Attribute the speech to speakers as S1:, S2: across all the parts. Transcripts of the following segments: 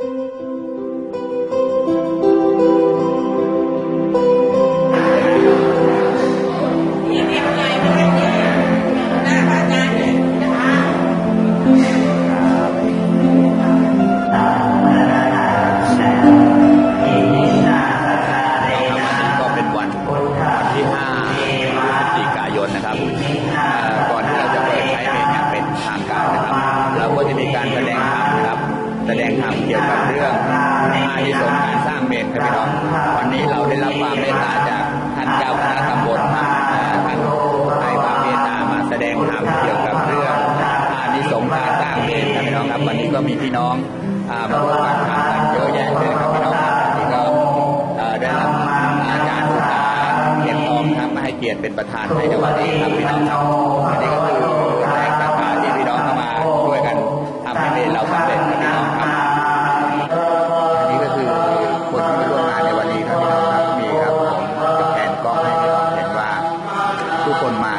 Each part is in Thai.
S1: Thank you. ส์การสร้างเมครับพี่น้องวันนี้เราได้รับความเมตตาจากท่านเจ้าคณะตำบลครับเอ่อท่านให้ความเมตตามาแสดงธรรมเกี่ยวกับเรื่องอานิสงส์การสร้างเมนครับพี่น้องครับวันนี้ก็มีพี่น้องมาร่วมกันทำกันเยอะแยะเลยครับพี่น้องครับวันนี้ก็ได้รับอาจารย์สุตาเทียนทองครับมาให้เกียรติเป็นประธานให้ในวันนี้ครับพี่น้องครับอันนี้ก็คือแรงศรัทธาที่พี่น้องเข้ามาช่วยกันทำให้เมนเราสำเร็จ ทุกคนมา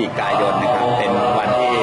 S1: จิกายนนะครับ เป็นวันที่